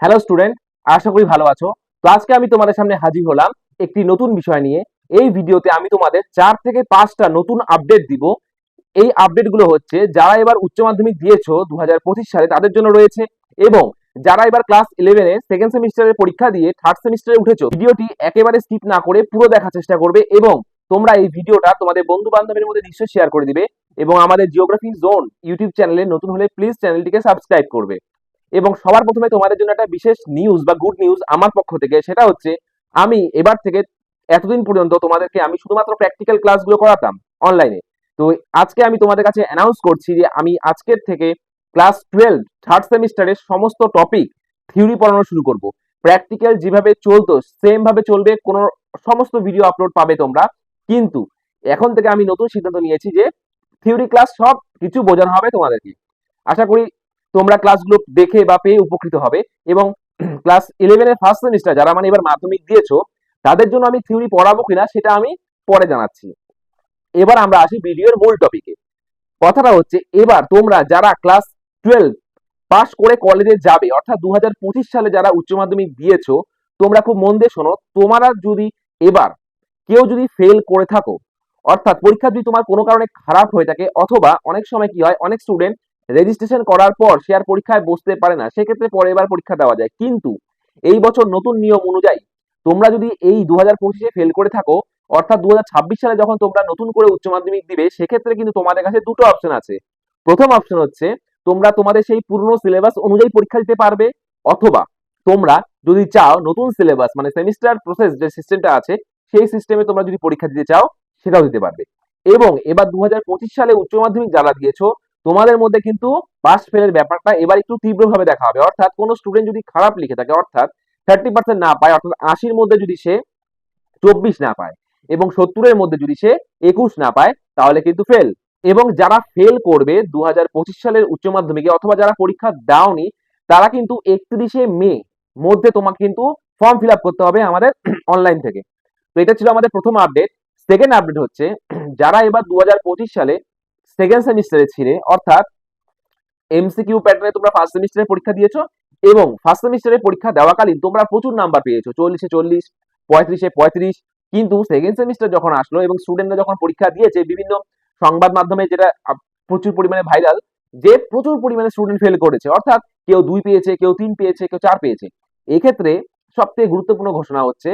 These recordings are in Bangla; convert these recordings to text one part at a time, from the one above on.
হ্যালো স্টুডেন্ট আশা করি ভালো আছো। তো আজকে আমি তোমাদের সামনে হাজির হলাম একটি নতুন বিষয় নিয়ে। এই ভিডিওতে আমি তোমাদের চার থেকে পাঁচটা নতুন আপডেট দিব। এই আপডেটগুলো হচ্ছে, যারা এবার উচ্চ মাধ্যমিক দিয়েছ দু সালে, তাদের জন্য রয়েছে এবং যারা এবার ক্লাস ইলেভেনে সেকেন্ড সেমিস্টারের পরীক্ষা দিয়ে থার্ড সেমিস্টারে উঠেছো, ভিডিওটি একেবারে স্কিপ না করে পুরো দেখার চেষ্টা করবে এবং তোমরা এই ভিডিওটা তোমাদের বন্ধু বান্ধবের মধ্যে নিশ্চয়ই শেয়ার করে দিবে এবং আমাদের জিওগ্রাফি জোন ইউটিউব চ্যানেলে নতুন হলে প্লিজ চ্যানেলটিকে সাবস্ক্রাইব করবে। এবং সবার প্রথমে তোমাদের জন্য একটা বিশেষ নিউজ বা গুড নিউজ আমার পক্ষ থেকে, সেটা হচ্ছে আমি এবার থেকে এতদিন পর্যন্ত তোমাদেরকে আমি শুধুমাত্র প্র্যাকটিক্যাল ক্লাসগুলো করাতাম অনলাইনে তো আজকে আমি তোমাদের কাছে অ্যানাউন্স করছি যে আমি আজকের থেকে ক্লাস টুয়েলভ থার্ড সেমিস্টারের সমস্ত টপিক থিওরি পড়ানো শুরু করব। প্র্যাকটিক্যাল যেভাবে চলতো সেম ভাবে চলবে, কোনো সমস্ত ভিডিও আপলোড পাবে তোমরা। কিন্তু এখন থেকে আমি নতুন সিদ্ধান্ত নিয়েছি যে থিওরি ক্লাস সব কিছু বোঝানো হবে তোমাদেরকে। আশা করি তোমরা ক্লাসগুলো দেখে বা পেয়ে উপকৃত হবে এবং ক্লাস ইলেভেনের ফার্স্ট সেমিস্টার যারা মানে এবার মাধ্যমিক দিয়েছ, তাদের জন্য আমি থিওরি পড়াবো কিনা সেটা আমি পরে জানাচ্ছি। এবার আমরা আসি ভিডিওর মূল টপিকে কথাটা হচ্ছে, এবার তোমরা যারা ক্লাস টুয়েলভ পাস করে কলেজে যাবে, অর্থাৎ দু হাজার পঁচিশ সালে যারা উচ্চ মাধ্যমিক দিয়েছ, তোমরা খুব মন দিয়ে শোনো, তোমরা যদি এবার কেউ যদি ফেল করে থাকো, অর্থাৎ পরীক্ষা যদি তোমার কোনো কারণে খারাপ হয়ে থাকে, অথবা অনেক সময় কি হয়, অনেক স্টুডেন্ট রেজিস্ট্রেশন করার পর সে আর পরীক্ষায় বসতে পারে না। সেক্ষেত্রে পরে এবার পরীক্ষা দেওয়া যায়। কিন্তু এই বছর নতুন নিয়ম অনুযায়ী তোমরা যদি এই দু হাজার পঁচিশে ফেল করে থাকো, অর্থাৎ দু হাজার ছাব্বিশ সালে যখন তোমরা নতুন করে উচ্চ মাধ্যমিক দিবে, সেক্ষেত্রে কিন্তু তোমাদের কাছে দুটো অপশন আছে। প্রথম অপশন হচ্ছে, তোমরা তোমাদের সেই পুরনো সিলেবাস অনুযায়ী পরীক্ষা দিতে পারবে, অথবা তোমরা যদি চাও নতুন সিলেবাস মানে সেমিস্টার প্রসেস যে সিস্টেমটা আছে, সেই সিস্টেমে তোমরা যদি পরীক্ষা দিতে চাও, সেটাও দিতে পারবে। এবং এবার দু হাজার পঁচিশ সালে উচ্চ মাধ্যমিক যারা দিয়েছ তোমাদের মধ্যে কিন্তু পাস ফেলের ব্যাপারটা এবার একটু তীব্রভাবে দেখা হবে। অর্থাৎ কোনো স্টুডেন্ট যদি খারাপ লিখে থাকে, অর্থাৎ থার্টি পার্সেন্ট না পায়, অর্থাৎ আশির মধ্যে যদি সে চব্বিশ না পায় এবং সত্তরের মধ্যে যদি সে একুশ না পায়, তাহলে কিন্তু ফেল এবং যারা ফেল করবে দু হাজার পঁচিশ সালের উচ্চ মাধ্যমিকে অথবা যারা পরীক্ষা দাওনি, তারা কিন্তু একত্রিশে মে মধ্যে তোমাকে কিন্তু ফর্ম ফিল করতে হবে আমাদের অনলাইন থেকে। তো এটা ছিল আমাদের প্রথম আপডেট সেকেন্ড আপডেট হচ্ছে, যারা এবার দু হাজার পঁচিশ সালে সেকেন্ড সেমিস্টারে ছিলে অর্থাৎ এমসিকিউ প্যাটার্নে তোমরা ফার্স্ট সেমিস্টারে পরীক্ষা দিয়েছ এবং ফার্স্ট সেমিস্টারে পরীক্ষা দেওয়াকালীন তোমরা প্রচুর নাম্বার পেয়েছ, চল্লিশে চল্লিশ, পঁয়ত্রিশে পঁয়ত্রিশ। কিন্তু সেকেন্ড সেমিস্টার যখন আসলো এবং স্টুডেন্টরা যখন পরীক্ষা দিয়েছে, বিভিন্ন সংবাদ মাধ্যমে যেটা প্রচুর পরিমাণে ভাইরাল যে প্রচুর পরিমাণে স্টুডেন্ট ফেল করেছে, অর্থাৎ কেউ দুই পেয়েছে, কেউ তিন পেয়েছে, কেউ চার পেয়েছে। এক্ষেত্রে সবথেকে গুরুত্বপূর্ণ ঘোষণা হচ্ছে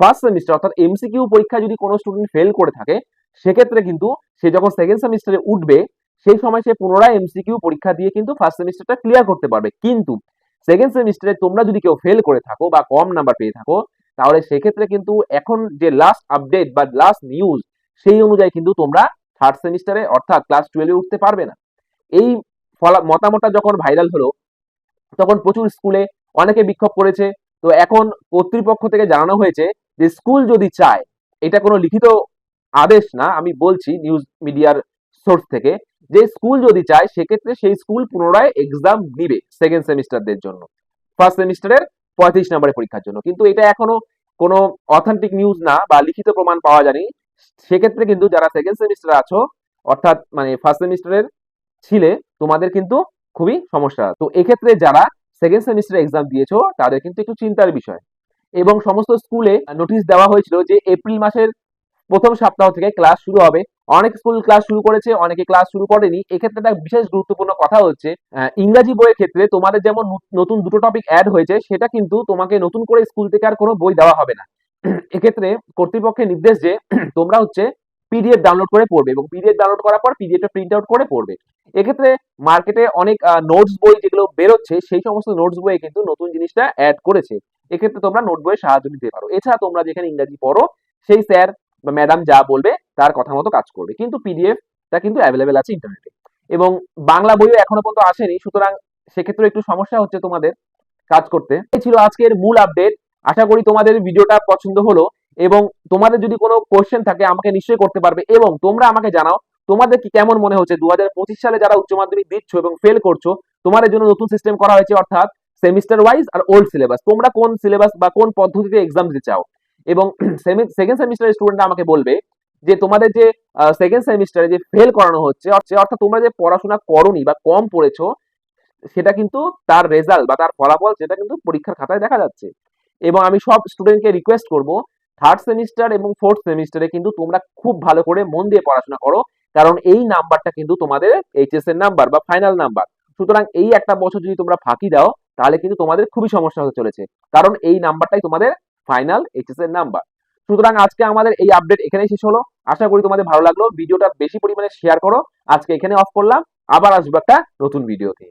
ফার্স্ট সেমিস্টার অর্থাৎ এমসিকিউ পরীক্ষা যদি কোনো স্টুডেন্ট ফেল করে থাকে সেক্ষেত্রে কিন্তু সে যখন সেকেন্ড সেমিস্টারে উঠবে, সেই সময় সে পুনরায় এমসিকিউ পরীক্ষা দিয়ে কিন্তু ফার্স্ট সেমিস্টারটা ক্লিয়ার করতে পারবে। কিন্তু সেকেন্ড সেমিস্টারে তোমরা যদি কেউ ফেল করে থাকো বা কম নাম্বার পেয়ে থাকো, তাহলে সেক্ষেত্রে কিন্তু এখন যে লাস্ট আপডেট বা লাস্ট নিউজ সেই অনুযায়ী কিন্তু তোমরা থার্ড সেমিস্টারে অর্থাৎ ক্লাস টুয়েলভে উঠতে পারবে না। এই ফলা, মতামতটা যখন ভাইরাল হলো, তখন প্রচুর স্কুলে অনেকে বিক্ষোভ করেছে। তো এখন কর্তৃপক্ষ থেকে জানানো হয়েছে যে স্কুল যদি চায়, এটা কোনো লিখিত আদেশ না, আমি বলছি নিউজ মিডিয়ার সোর্স থেকে যে স্কুল যদি চায়, সেক্ষেত্রে সেই স্কুল পুনরায় এক্সাম নিবে সেকেন্ড সেমিস্টারদের জন্য। ফার্স্ট সেমিস্টারের পঁয়ত্রিশ নম্বরের পরীক্ষার জন্য। কিন্তু এটা এখনও কোনো অথেন্টিক নিউজ না বা লিখিত প্রমাণ পাওয়া যায়নি। সেক্ষেত্রে কিন্তু যারা সেকেন্ড সেমিস্টারে আছো, অর্থাৎ মানে ফার্স্ট সেমিস্টারের ছিলে, তোমাদের কিন্তু খুবই সমস্যা। তো এক্ষেত্রে যারা সেকেন্ড সেমিস্টার এক্সাম দিয়েছ, তাদের কিন্তু একটু চিন্তার বিষয়। এবং সমস্ত স্কুলে নোটিশ দেওয়া হয়েছিল যে এপ্রিল মাসের প্রথম সপ্তাহ থেকে ক্লাস শুরু হবে। অনেক স্কুল ক্লাস শুরু করেছে, অনেকে ক্লাস শুরু করেনি। এক্ষেত্রে একটা বিশেষ গুরুত্বপূর্ণ কথা হচ্ছে ইংরাজি বইয়ের ক্ষেত্রে তোমাদের যেমন নতুন দুটো টপিক অ্যাড হয়েছে, সেটা কিন্তু তোমাকে নতুন করে স্কুল থেকে আর কোনো বই দেওয়া হবে না। এক্ষেত্রে কর্তৃপক্ষের নির্দেশ যে, তোমরা হচ্ছে পিডিএফ ডাউনলোড করে পড়বে এবং পিডিএফ ডাউনলোড করার পর পিডিএফ প্রিন্ট আউট করে পড়বে। এক্ষেত্রে মার্কেটে অনেক নোটস বই যেগুলো বেরোচ্ছে, সেই সমস্ত নোটস বইয়ে কিন্তু নতুন জিনিসটা অ্যাড করেছে। এক্ষেত্রে তোমরা নোট বইয়ের সাহায্য নিতে পারো। এছাড়া তোমরা যেখানে ইংরাজি পড়ো, সেই স্যার বা ম্যাডাম যা বলবে তার কথা মতো কাজ করবে। কিন্তু পিডিএফ টা কিন্তু অ্যাভেলেবেল আছে ইন্টারনেটে এবং বাংলা বইও এখনও পর্যন্ত আসেনি, সুতরাং সেক্ষেত্রে একটু সমস্যা হচ্ছে তোমাদের কাজ করতে। এই ছিল আজকের মূল আপডেট আশা করি তোমাদের ভিডিওটা পছন্দ হলো। এবং তোমাদের যদি কোনো কোশ্চেন থাকে, আমাকে নিশ্চয়ই করতে পারবে। এবং তোমরা আমাকে জানাও, তোমাদের কি কেমন মনে হচ্ছে? দু হাজার পঁচিশ সালে যারা উচ্চ মাধ্যমিক দিচ্ছ এবং ফেল করছ, তোমাদের জন্য নতুন সিস্টেম করা হয়েছে, অর্থাৎ সেমিস্টার ওয়াইজ আর ওল্ড সিলেবাস তোমরা কোন সিলেবাস বা কোন পদ্ধতিতে এক্সাম দিতে চাও? এবং সেকেন্ড সেমিস্টারের স্টুডেন্টরা আমাকে বলবে যে তোমাদের যে সেকেন্ড সেমিস্টারে যে ফেল করানো হচ্ছে অর্থাৎ তোমরা যে পড়াশোনা করনি বা কম পড়েছো, সেটা কিন্তু তার রেজাল্ট বা তার ফলাফল সেটা কিন্তু পরীক্ষার খাতায় দেখা যাচ্ছে। এবং আমি সব স্টুডেন্টকে রিকোয়েস্ট করব থার্ড সেমিস্টার এবং ফোর্থ সেমিস্টারে কিন্তু তোমরা খুব ভালো করে মন দিয়ে পড়াশোনা করো, কারণ এই নাম্বারটা কিন্তু তোমাদের এইচএস এর নাম্বার বা ফাইনাল নাম্বার। সুতরাং এই একটা বছর যদি তোমরা ফাঁকি দাও, তাহলে কিন্তু তোমাদের খুবই সমস্যা হতে চলেছে। কারণ এই নাম্বারটাই তোমাদের ফাইনাল এইচএস এর নাম্বার সুতরাং আজকে আমাদের এই আপডেট এখানেই শেষ হলো। আশা করি তোমাদের ভালো লাগল। ভিডিওটা বেশি পরিমাণে শেয়ার করো। আজকে এখানে অফ করলাম। আবার আসব একটা নতুন ভিডিওতে